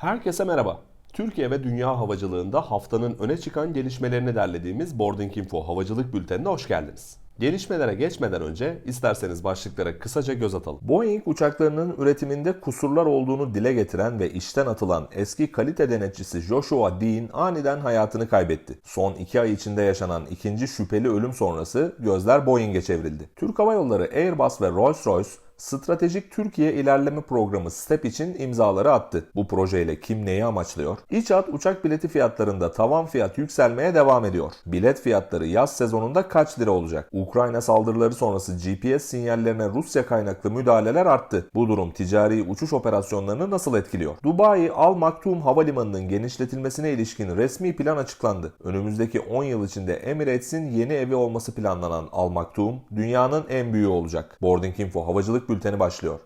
Herkese merhaba. Türkiye ve dünya havacılığında haftanın öne çıkan gelişmelerini derlediğimiz Boarding Info Havacılık Bülteni'ne hoş geldiniz. Gelişmelere geçmeden önce isterseniz başlıklara kısaca göz atalım. Boeing uçaklarının üretiminde kusurlar olduğunu dile getiren ve işten atılan eski kalite denetçisi Joshua Dean aniden hayatını kaybetti. Son iki ay içinde yaşanan ikinci şüpheli ölüm sonrası gözler Boeing'e çevrildi. Türk Hava Yolları, Airbus ve Rolls-Royce Stratejik Türkiye İlerleme Programı STEP için imzaları attı. Bu projeyle kim neyi amaçlıyor? İç hat uçak bileti fiyatlarında tavan fiyat yükselmeye devam ediyor. Bilet fiyatları yaz sezonunda kaç lira olacak? Ukrayna saldırıları sonrası GPS sinyallerine Rusya kaynaklı müdahaleler arttı. Bu durum ticari uçuş operasyonlarını nasıl etkiliyor? Dubai Al Maktoum Havalimanı'nın genişletilmesine ilişkin resmi plan açıklandı. Önümüzdeki 10 yıl içinde Emirates'in yeni evi olması planlanan Al Maktoum dünyanın en büyüğü olacak. Boarding Info havacılık bülteni başlıyor.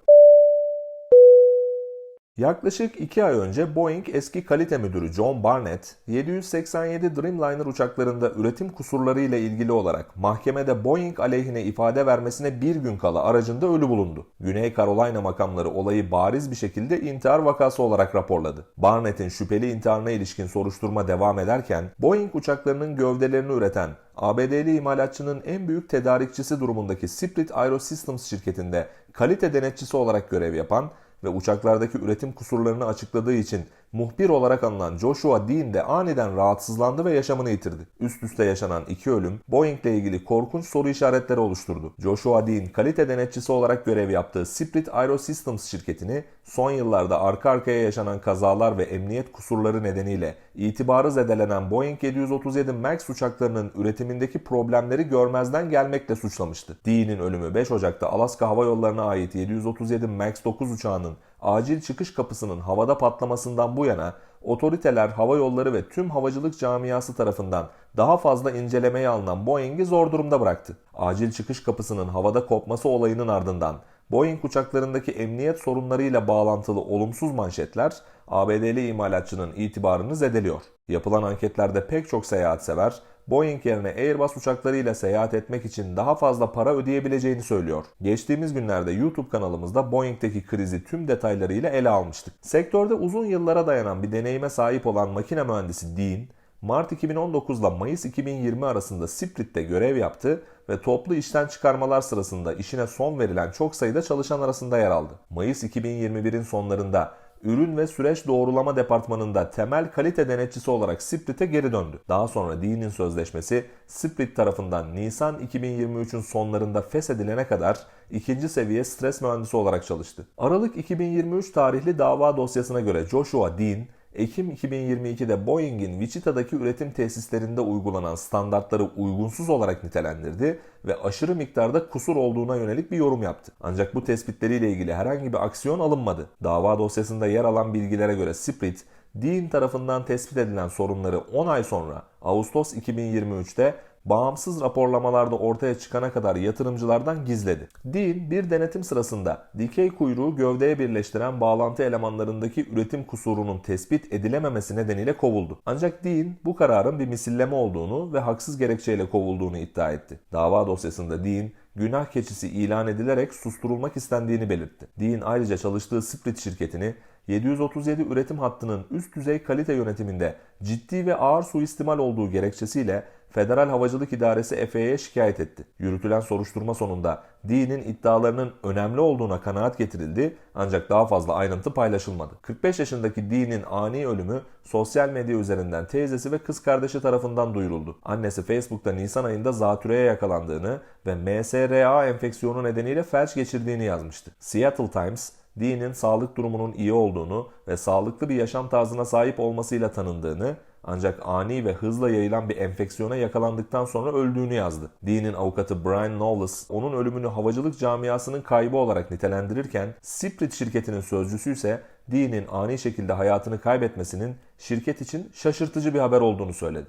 Yaklaşık 2 ay önce Boeing eski kalite müdürü John Barnett, 787 Dreamliner uçaklarında üretim kusurları ile ilgili olarak mahkemede Boeing aleyhine ifade vermesine bir gün kala aracında ölü bulundu. Güney Carolina makamları olayı bariz bir şekilde intihar vakası olarak raporladı. Barnett'in şüpheli intiharına ilişkin soruşturma devam ederken Boeing uçaklarının gövdelerini üreten ABD'li imalatçının en büyük tedarikçisi durumundaki Spirit Aerosystems şirketinde kalite denetçisi olarak görev yapan ve uçaklardaki üretim kusurlarını açıkladığı için muhbir olarak anılan Joshua Dean de aniden rahatsızlandı ve yaşamını yitirdi. Üst üste yaşanan iki ölüm Boeing ile ilgili korkunç soru işaretleri oluşturdu. Joshua Dean kalite denetçisi olarak görev yaptığı Spirit Aerosystems şirketini son yıllarda arka arkaya yaşanan kazalar ve emniyet kusurları nedeniyle itibarı zedelenen Boeing 737 MAX uçaklarının üretimindeki problemleri görmezden gelmekle suçlamıştı. Dean'in ölümü 5 Ocak'ta Alaska Hava Yolları'na ait 737 MAX 9 uçağının acil çıkış kapısının havada patlamasından bu yana otoriteler, hava yolları ve tüm havacılık camiası tarafından daha fazla incelemeye alınan Boeing'i zor durumda bıraktı. Acil çıkış kapısının havada kopması olayının ardından Boeing uçaklarındaki emniyet sorunlarıyla bağlantılı olumsuz manşetler ABD'li imalatçının itibarını zedeliyor. Yapılan anketlerde pek çok seyahatsever Boeing yerine Airbus uçaklarıyla seyahat etmek için daha fazla para ödeyebileceğini söylüyor. Geçtiğimiz günlerde YouTube kanalımızda Boeing'deki krizi tüm detaylarıyla ele almıştık. Sektörde uzun yıllara dayanan bir deneyime sahip olan makine mühendisi Dean, Mart 2019 ile Mayıs 2020 arasında Spirit'te görev yaptı ve toplu işten çıkarmalar sırasında işine son verilen çok sayıda çalışan arasında yer aldı. Mayıs 2021'in sonlarında ürün ve süreç doğrulama departmanında temel kalite denetçisi olarak Sprit'e geri döndü. Daha sonra Dean'in sözleşmesi Sprit tarafından Nisan 2023'ün sonlarında feshedilene kadar ikinci seviye stres mühendisi olarak çalıştı. Aralık 2023 tarihli dava dosyasına göre Joshua Dean, Ekim 2022'de Boeing'in Wichita'daki üretim tesislerinde uygulanan standartları uygunsuz olarak nitelendirdi ve aşırı miktarda kusur olduğuna yönelik bir yorum yaptı. Ancak bu tespitleriyle ilgili herhangi bir aksiyon alınmadı. Dava dosyasında yer alan bilgilere göre Spirit, Dean tarafından tespit edilen sorunları 10 ay sonra Ağustos 2023'te bağımsız raporlamalarda ortaya çıkana kadar yatırımcılardan gizledi. Dean bir denetim sırasında dikey kuyruğu gövdeye birleştiren bağlantı elemanlarındaki üretim kusurunun tespit edilememesi nedeniyle kovuldu. Ancak Dean bu kararın bir misilleme olduğunu ve haksız gerekçeyle kovulduğunu iddia etti. Dava dosyasında Dean günah keçisi ilan edilerek susturulmak istendiğini belirtti. Dean ayrıca çalıştığı Sprit şirketini 737 üretim hattının üst düzey kalite yönetiminde ciddi ve ağır suistimal olduğu gerekçesiyle Federal Havacılık İdaresi FAA'ya şikayet etti. Yürütülen soruşturma sonunda Dean'in iddialarının önemli olduğuna kanaat getirildi ancak daha fazla ayrıntı paylaşılmadı. 45 yaşındaki Dean'in ani ölümü sosyal medya üzerinden teyzesi ve kız kardeşi tarafından duyuruldu. Annesi Facebook'ta Nisan ayında zatürreye yakalandığını ve MSRA enfeksiyonu nedeniyle felç geçirdiğini yazmıştı. Seattle Times, Dean'in sağlık durumunun iyi olduğunu ve sağlıklı bir yaşam tarzına sahip olmasıyla tanındığını ancak ani ve hızla yayılan bir enfeksiyona yakalandıktan sonra öldüğünü yazdı. Dean'in avukatı Brian Knowles onun ölümünü havacılık camiasının kaybı olarak nitelendirirken Spirit şirketinin sözcüsü ise Dean'in ani şekilde hayatını kaybetmesinin şirket için şaşırtıcı bir haber olduğunu söyledi.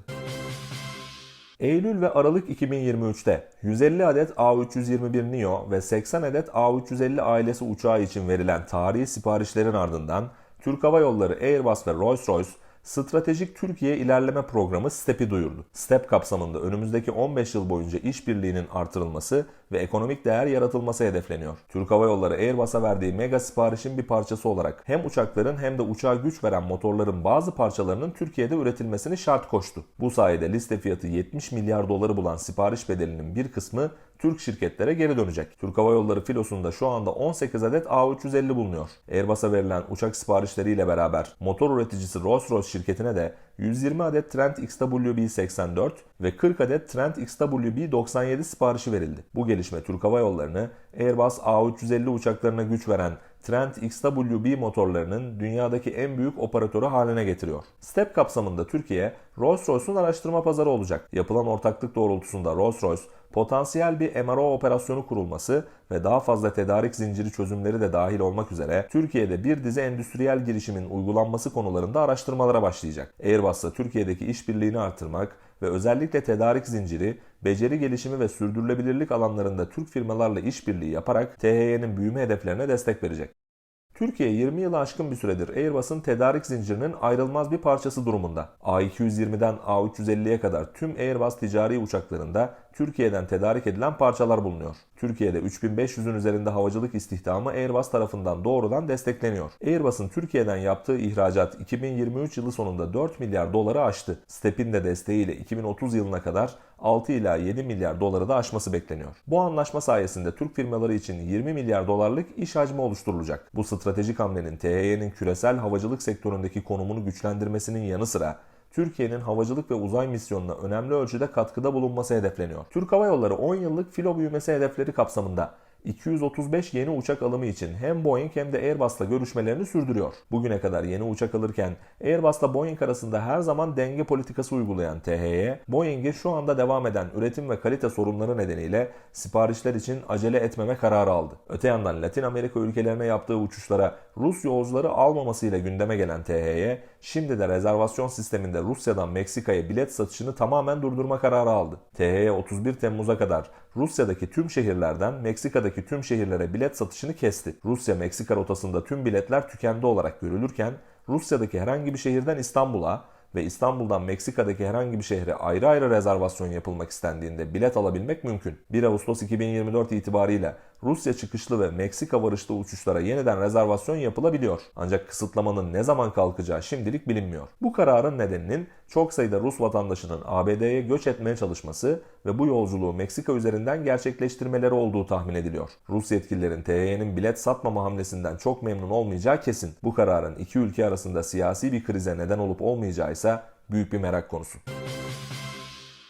Eylül ve Aralık 2023'te 150 adet A321 Neo ve 80 adet A350 ailesi uçağı için verilen tarihi siparişlerin ardından Türk Hava Yolları, Airbus ve Rolls-Royce Stratejik Türkiye İlerleme Programı STEP'i duyurdu. STEP kapsamında önümüzdeki 15 yıl boyunca işbirliğinin artırılması ve ekonomik değer yaratılması hedefleniyor. Türk Hava Yolları Airbus'a verdiği mega siparişin bir parçası olarak hem uçakların hem de uçağa güç veren motorların bazı parçalarının Türkiye'de üretilmesini şart koştu. Bu sayede liste fiyatı 70 milyar doları bulan sipariş bedelinin bir kısmı Türk şirketlere geri dönecek. Türk Hava Yolları filosunda şu anda 18 adet A350 bulunuyor. Airbus'a verilen uçak siparişleriyle beraber motor üreticisi Rolls-Royce şirketine de 120 adet Trent XWB-84 ve 40 adet Trent XWB-97 siparişi verildi. Bu gelişme Türk Hava Yolları'nı Airbus A350 uçaklarına güç veren Trent XWB motorlarının dünyadaki en büyük operatörü haline getiriyor. STEP kapsamında Türkiye, Rolls-Royce'un araştırma pazarı olacak. Yapılan ortaklık doğrultusunda Rolls-Royce, potansiyel bir MRO operasyonu kurulması ve daha fazla tedarik zinciri çözümleri de dahil olmak üzere Türkiye'de bir dizi endüstriyel girişimin uygulanması konularında araştırmalara başlayacak. Airbus'la Türkiye'deki işbirliğini artırmak ve özellikle tedarik zinciri, beceri gelişimi ve sürdürülebilirlik alanlarında Türk firmalarla işbirliği yaparak THY'nin büyüme hedeflerine destek verecek. Türkiye 20 yılı aşkın bir süredir Airbus'un tedarik zincirinin ayrılmaz bir parçası durumunda. A220'den A350'ye kadar tüm Airbus ticari uçaklarında Türkiye'den tedarik edilen parçalar bulunuyor. Türkiye'de 3500'ün üzerinde havacılık istihdamı Airbus tarafından doğrudan destekleniyor. Airbus'un Türkiye'den yaptığı ihracat 2023 yılı sonunda 4 milyar doları aştı. STEP'in de desteğiyle 2030 yılına kadar 6 ila 7 milyar doları da aşması bekleniyor. Bu anlaşma sayesinde Türk firmaları için 20 milyar dolarlık iş hacmi oluşturulacak. Bu stratejik hamlenin THY'nin küresel havacılık sektöründeki konumunu güçlendirmesinin yanı sıra Türkiye'nin havacılık ve uzay misyonuna önemli ölçüde katkıda bulunması hedefleniyor. Türk Hava Yolları 10 yıllık filo büyümesi hedefleri kapsamında 235 yeni uçak alımı için hem Boeing hem de Airbus'la görüşmelerini sürdürüyor. Bugüne kadar yeni uçak alırken Airbus'la Boeing arasında her zaman denge politikası uygulayan THY, Boeing'e şu anda devam eden üretim ve kalite sorunları nedeniyle siparişler için acele etmeme kararı aldı. Öte yandan Latin Amerika ülkelerine yaptığı uçuşlara Rus yolcuları almamasıyla gündeme gelen THY, şimdi de rezervasyon sisteminde Rusya'dan Meksika'ya bilet satışını tamamen durdurma kararı aldı. THY 31 Temmuz'a kadar Rusya'daki tüm şehirlerden Meksika'daki tüm şehirlere bilet satışını kesti. Rusya-Meksika rotasında tüm biletler tükendi olarak görülürken Rusya'daki herhangi bir şehirden İstanbul'a ve İstanbul'dan Meksika'daki herhangi bir şehre ayrı ayrı rezervasyon yapılmak istendiğinde bilet alabilmek mümkün. 1 Ağustos 2024 itibariyle Rusya çıkışlı ve Meksika varışlı uçuşlara yeniden rezervasyon yapılabiliyor. Ancak kısıtlamanın ne zaman kalkacağı şimdilik bilinmiyor. Bu kararın nedeninin çok sayıda Rus vatandaşının ABD'ye göç etmeye çalışması ve bu yolculuğu Meksika üzerinden gerçekleştirmeleri olduğu tahmin ediliyor. Rus yetkililerin TY'nin bilet satmama hamlesinden çok memnun olmayacağı kesin. Bu kararın iki ülke arasında siyasi bir krize neden olup olmayacağı ise büyük bir merak konusu.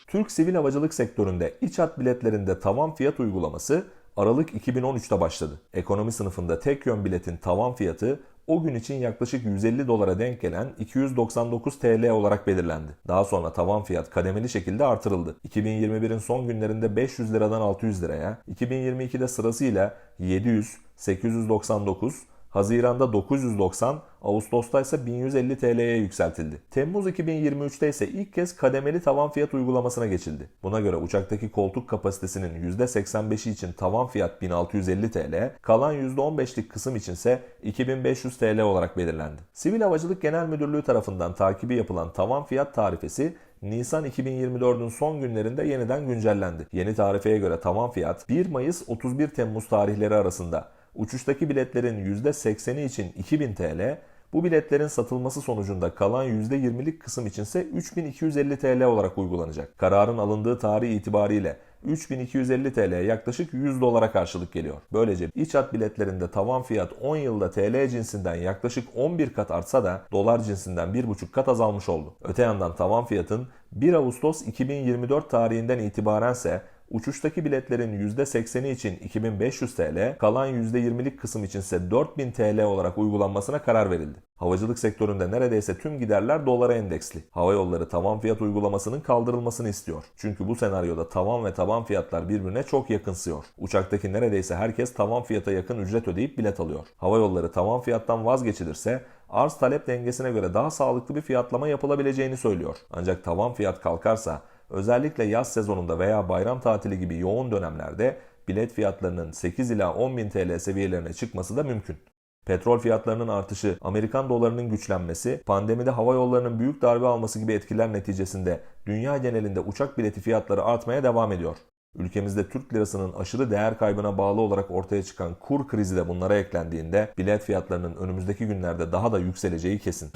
Türk sivil havacılık sektöründe iç hat biletlerinde tavan fiyat uygulaması Aralık 2013'te başladı. Ekonomi sınıfında tek yön biletin tavan fiyatı o gün için yaklaşık 150 dolara denk gelen 299 TL olarak belirlendi. Daha sonra tavan fiyat kademeli şekilde artırıldı. 2021'in son günlerinde 500 liradan 600 liraya, 2022'de sırasıyla 700, 899, Haziran'da 990, Ağustos'ta ise 1150 TL'ye yükseltildi. Temmuz 2023'te ise ilk kez kademeli tavan fiyat uygulamasına geçildi. Buna göre uçaktaki koltuk kapasitesinin %85'i için tavan fiyat 1650 TL, kalan %15'lik kısım içinse 2500 TL olarak belirlendi. Sivil Havacılık Genel Müdürlüğü tarafından takibi yapılan tavan fiyat tarifesi Nisan 2024'ün son günlerinde yeniden güncellendi. Yeni tarifeye göre tavan fiyat 1 Mayıs 31 Temmuz tarihleri arasında Uçuştaki biletlerin %80'i için 2000 TL, bu biletlerin satılması sonucunda kalan %20'lik kısım içinse 3250 TL olarak uygulanacak. Kararın alındığı tarih itibariyle 3250 TL yaklaşık 100 dolara karşılık geliyor. Böylece iç hat biletlerinde tavan fiyat 10 yılda TL cinsinden yaklaşık 11 kat artsa da dolar cinsinden 1,5 kat azalmış oldu. Öte yandan tavan fiyatın 1 Ağustos 2024 tarihinden itibarense Uçuştaki biletlerin %80'i için 2500 TL, kalan %20'lik kısım içinse 4000 TL olarak uygulanmasına karar verildi. Havacılık sektöründe neredeyse tüm giderler dolara endeksli. Hava yolları tavan fiyat uygulamasının kaldırılmasını istiyor. Çünkü bu senaryoda tavan ve taban fiyatlar birbirine çok yakınsıyor. Uçaktaki neredeyse herkes tavan fiyata yakın ücret ödeyip bilet alıyor. Hava yolları tavan fiyattan vazgeçilirse arz talep dengesine göre daha sağlıklı bir fiyatlama yapılabileceğini söylüyor. Ancak tavan fiyat kalkarsa Özellikle yaz sezonunda veya bayram tatili gibi yoğun dönemlerde bilet fiyatlarının 8 ila 10 bin TL seviyelerine çıkması da mümkün. Petrol fiyatlarının artışı, Amerikan dolarının güçlenmesi, pandemide hava yollarının büyük darbe alması gibi etkiler neticesinde dünya genelinde uçak bileti fiyatları artmaya devam ediyor. Ülkemizde Türk lirasının aşırı değer kaybına bağlı olarak ortaya çıkan kur krizi de bunlara eklendiğinde bilet fiyatlarının önümüzdeki günlerde daha da yükseleceği kesin.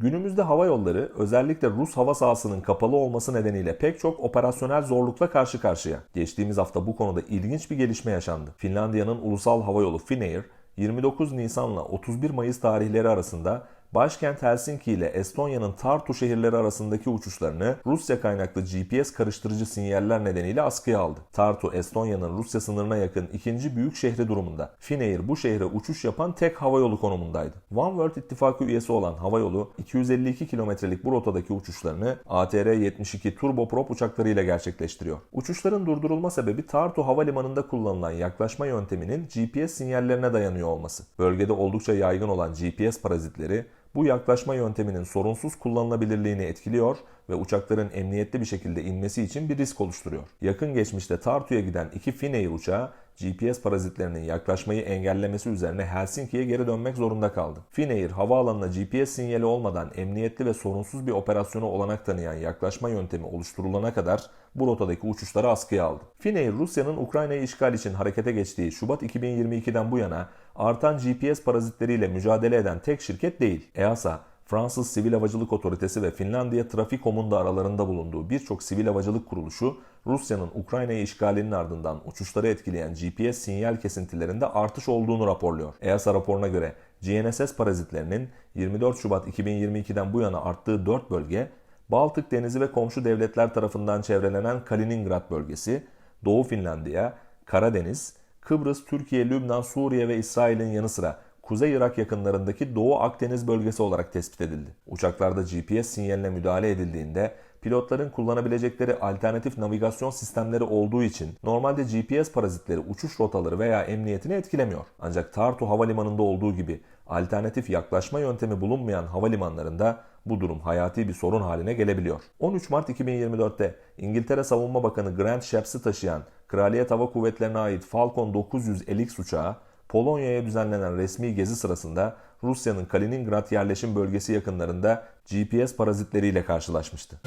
Günümüzde hava yolları özellikle Rus hava sahasının kapalı olması nedeniyle pek çok operasyonel zorlukla karşı karşıya. Geçtiğimiz hafta bu konuda ilginç bir gelişme yaşandı. Finlandiya'nın ulusal hava yolu Finnair 29 Nisan'la 31 Mayıs tarihleri arasında başkent Helsinki ile Estonya'nın Tartu şehirleri arasındaki uçuşlarını Rusya kaynaklı GPS karıştırıcı sinyaller nedeniyle askıya aldı. Tartu, Estonya'nın Rusya sınırına yakın ikinci büyük şehri durumunda. Finnair bu şehre uçuş yapan tek havayolu konumundaydı. One World ittifakı üyesi olan havayolu 252 kilometrelik bu rotadaki uçuşlarını ATR-72 turboprop uçaklarıyla gerçekleştiriyor. Uçuşların durdurulma sebebi Tartu havalimanında kullanılan yaklaşma yönteminin GPS sinyallerine dayanıyor olması. Bölgede oldukça yaygın olan GPS parazitleri bu yaklaşma yönteminin sorunsuz kullanılabilirliğini etkiliyor ve uçakların emniyetli bir şekilde inmesi için bir risk oluşturuyor. Yakın geçmişte Tartu'ya giden iki Finnair uçağı GPS parazitlerinin yaklaşmayı engellemesi üzerine Helsinki'ye geri dönmek zorunda kaldı. Finnair havaalanına GPS sinyali olmadan emniyetli ve sorunsuz bir operasyonu olanak tanıyan yaklaşma yöntemi oluşturulana kadar bu rotadaki uçuşları askıya aldı. Finnair Rusya'nın Ukrayna'yı işgal için harekete geçtiği Şubat 2022'den bu yana artan GPS parazitleriyle mücadele eden tek şirket değil. EASA, Fransız Sivil Havacılık Otoritesi ve Finlandiya Trafikom'un da aralarında bulunduğu birçok sivil havacılık kuruluşu Rusya'nın Ukrayna'yı işgalinin ardından uçuşları etkileyen GPS sinyal kesintilerinde artış olduğunu raporluyor. EASA raporuna göre GNSS parazitlerinin 24 Şubat 2022'den bu yana arttığı 4 bölge Baltık Denizi ve komşu devletler tarafından çevrelenen Kaliningrad bölgesi, Doğu Finlandiya, Karadeniz, Kıbrıs, Türkiye, Lübnan, Suriye ve İsrail'in yanı sıra Kuzey Irak yakınlarındaki Doğu Akdeniz bölgesi olarak tespit edildi. Uçaklarda GPS sinyaline müdahale edildiğinde pilotların kullanabilecekleri alternatif navigasyon sistemleri olduğu için normalde GPS parazitleri uçuş rotaları veya emniyetini etkilemiyor. Ancak Tartu Havalimanı'nda olduğu gibi alternatif yaklaşma yöntemi bulunmayan havalimanlarında bu durum hayati bir sorun haline gelebiliyor. 13 Mart 2024'te İngiltere Savunma Bakanı Grant Shapps'ı taşıyan Kraliyet Hava Kuvvetleri'ne ait Falcon 900 LX uçağı Polonya'ya düzenlenen resmi gezi sırasında Rusya'nın Kaliningrad yerleşim bölgesi yakınlarında GPS parazitleriyle karşılaşmıştı.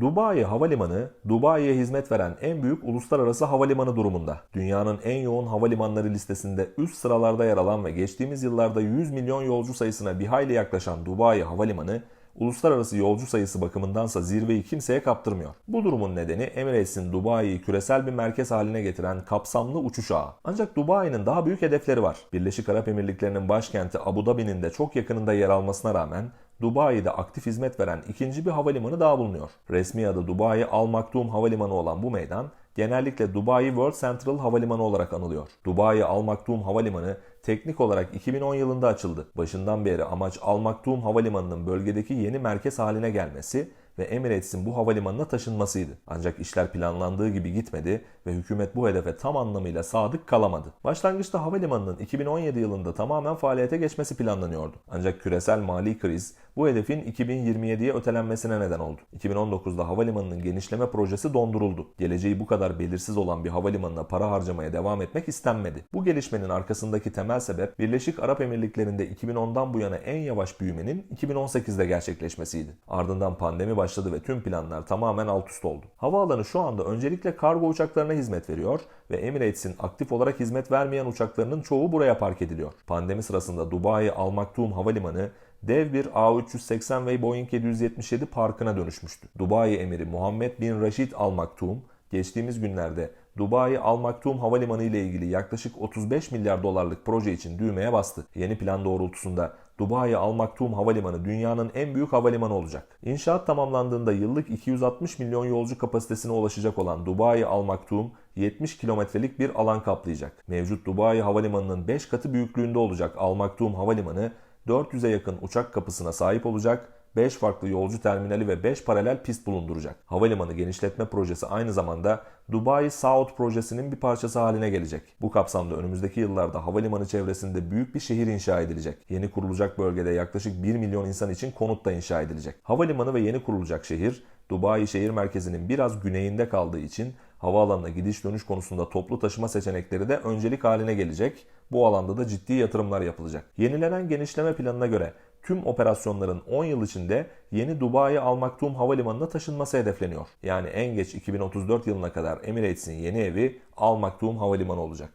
Dubai Havalimanı, Dubai'ye hizmet veren en büyük uluslararası havalimanı durumunda. Dünyanın en yoğun havalimanları listesinde üst sıralarda yer alan ve geçtiğimiz yıllarda 100 milyon yolcu sayısına bir hayli yaklaşan Dubai Havalimanı, uluslararası yolcu sayısı bakımındansa zirveyi kimseye kaptırmıyor. Bu durumun nedeni Emirates'in Dubai'yi küresel bir merkez haline getiren kapsamlı uçuş ağı. Ancak Dubai'nin daha büyük hedefleri var. Birleşik Arap Emirlikleri'nin başkenti Abu Dhabi'nin de çok yakınında yer almasına rağmen Dubai'de aktif hizmet veren ikinci bir havalimanı daha bulunuyor. Resmi adı Dubai Al Maktoum Havalimanı olan bu meydan genellikle Dubai World Central Havalimanı olarak anılıyor. Dubai Al Maktoum Havalimanı teknik olarak 2010 yılında açıldı. Başından beri amaç Al Maktoum Havalimanı'nın bölgedeki yeni merkez haline gelmesi ve Emirates'in bu havalimanına taşınmasıydı. Ancak işler planlandığı gibi gitmedi ve hükümet bu hedefe tam anlamıyla sadık kalamadı. Başlangıçta havalimanının 2017 yılında tamamen faaliyete geçmesi planlanıyordu. Ancak küresel mali kriz bu hedefin 2027'ye ötelenmesine neden oldu. 2019'da havalimanının genişleme projesi donduruldu. Geleceği bu kadar belirsiz olan bir havalimanına para harcamaya devam etmek istenmedi. Bu gelişmenin arkasındaki temel sebep Birleşik Arap Emirlikleri'nde 2010'dan bu yana en yavaş büyümenin 2018'de gerçekleşmesiydi. Ardından pandemi başladı ve tüm planlar tamamen alt üst oldu. Havaalanı şu anda öncelikle kargo uçaklarına hizmet veriyor ve Emirates'in aktif olarak hizmet vermeyen uçaklarının çoğu buraya park ediliyor. Pandemi sırasında Dubai Al Maktoum Havalimanı dev bir A380 ve Boeing 777 parkına dönüşmüştü. Dubai emiri Muhammed bin Rashid Al Maktoum geçtiğimiz günlerde Dubai Al Maktoum Havalimanı ile ilgili yaklaşık 35 milyar dolarlık proje için düğmeye bastı. Yeni plan doğrultusunda Dubai Al Maktoum Havalimanı dünyanın en büyük havalimanı olacak. İnşaat tamamlandığında yıllık 260 milyon yolcu kapasitesine ulaşacak olan Dubai Al Maktoum 70 kilometrelik bir alan kaplayacak. Mevcut Dubai Havalimanı'nın 5 katı büyüklüğünde olacak Al Maktoum Havalimanı 400'e yakın uçak kapısına sahip olacak 5 farklı yolcu terminali ve 5 paralel pist bulunduracak. Havalimanı genişletme projesi aynı zamanda Dubai South projesinin bir parçası haline gelecek. Bu kapsamda önümüzdeki yıllarda havalimanı çevresinde büyük bir şehir inşa edilecek. Yeni kurulacak bölgede yaklaşık 1 milyon insan için konut da inşa edilecek. Havalimanı ve yeni kurulacak şehir Dubai şehir merkezinin biraz güneyinde kaldığı için havaalanına gidiş dönüş konusunda toplu taşıma seçenekleri de öncelik haline gelecek. Bu alanda da ciddi yatırımlar yapılacak. Yenilenen genişleme planına göre tüm operasyonların 10 yıl içinde yeni Dubai Al Maktoum Havalimanı'na taşınması hedefleniyor. Yani en geç 2034 yılına kadar Emirates'in yeni evi Al Maktoum Havalimanı olacak.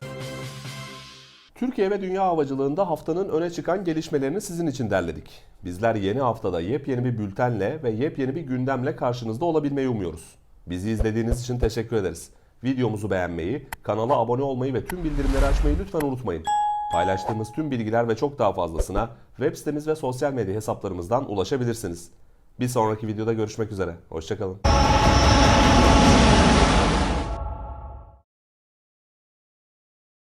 Türkiye ve dünya havacılığında haftanın öne çıkan gelişmelerini sizin için derledik. Bizler yeni haftada yepyeni bir bültenle ve yepyeni bir gündemle karşınızda olabilmeyi umuyoruz. Bizi izlediğiniz için teşekkür ederiz. Videomuzu beğenmeyi, kanala abone olmayı ve tüm bildirimleri açmayı lütfen unutmayın. Paylaştığımız tüm bilgiler ve çok daha fazlasına web sitemiz ve sosyal medya hesaplarımızdan ulaşabilirsiniz. Bir sonraki videoda görüşmek üzere. Hoşçakalın.